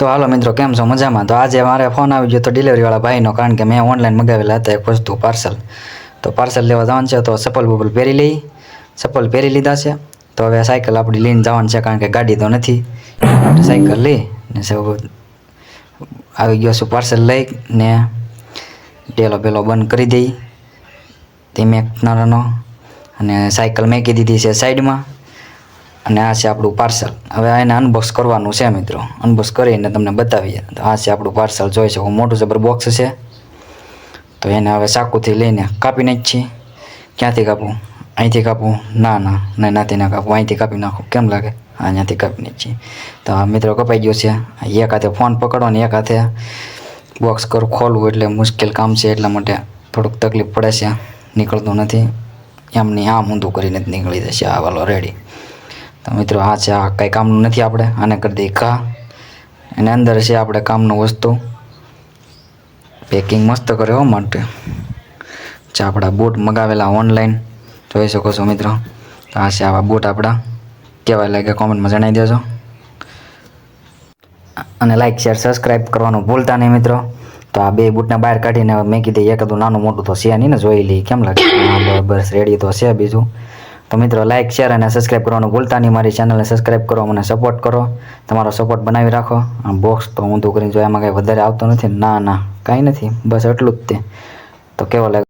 તો હાલો મિત્રો, કેમ છો? મજામાં? તો આજે મારે ફોન આવી ગયો તો ડિલિવરીવાળા ભાઈનો, કારણ કે મેં ઓનલાઈન મગાવેલા હતા એક વસ્તુ પાર્સલ તો પાર્સલ લેવા જવાનું છે, તો ચપ્પલ બપલ પહેરી લઈ. ચપ્પલ પહેરી લીધા છે. તો હવે સાયકલ આપણી લઈને જવાનું છે, કારણ કે ગાડી તો નથી. સાયકલ લઈ ને આવી ગયો છું પાર્સલ લઈ ને ડેલો પેલો બંધ કરી દઈ. ધીમે નાનો. અને સાયકલ મેકી દીધી છે સાઈડમાં. અને આ છે આપણું પાર્સલ હવે એને અનબોક્સ કરવાનું છે મિત્રો. અનબોક્સ કરીને તમને બતાવીએ. તો આ છે આપણું પાર્સલ જોઈ શકો. મોટું જબર બોક્સ છે. તો એને હવે ચાકુથી લઈને કાપી નાખીએ. ક્યાંથી કાપું? અહીંથી કાપું? ના ના. ના નાથી ના કાપું. અહીંથી કાપી નાખું. કેમ લાગે? અહીંયાથી કાપી નાખીએ. તો આ મિત્રો કપાઈ ગયો છે. એક હાથે ફોન પકડો એક હાથે બોક્સ કર ખોલવું એટલે મુશ્કેલ કામ છે. એટલા માટે થોડુંક તકલીફ પડે છે. નીકળતું નથી. એમની આમ ઊંધું કરીને જ નીકળી જશે. આ વાલો રેડી તો મિત્રો આ છે, આ કંઈ કામનું નથી આપણે, આને કરી દઈએ ઘા. એની અંદર છે આપણે કામનું વસ્તુ. પેકિંગ મસ્ત કર્યો માટે. જે આપણા બૂટ મગાવેલા ઓનલાઈન જોઈ શકો છો મિત્રો. તો આ છે આવા બૂટ આપણા. કેવા લાગે કોમેન્ટમાં જણાવી દેજો. અને લાઈક શેર સબસ્ક્રાઈબ કરવાનું ભૂલતા નહીં મિત્રો. તો આ બે બૂટને બહાર કાઢીને મેં કીધી એક હતું નાનું મોટું તો છે નહીં ને, જોઈ લઈ કેમ લાગે? બસ રેડી તો છે બીજું. તો મિત્રો લાઇક શેર અને સબસ્ક્રાઈબ કરવાનું ભૂલતા નહીં. મારી ચેનલને સબસ્ક્રાઈબ કરો, મને સપોર્ટ કરો. તમારો સપોર્ટ બનાવી રાખો. બોક્સ તો ઊંધું કરીને જો એમાં કાંઈ વધારે આવતો નથી. ના ના, કાંઈ નથી. બસ એટલું જ તે. તો કેવો લાગે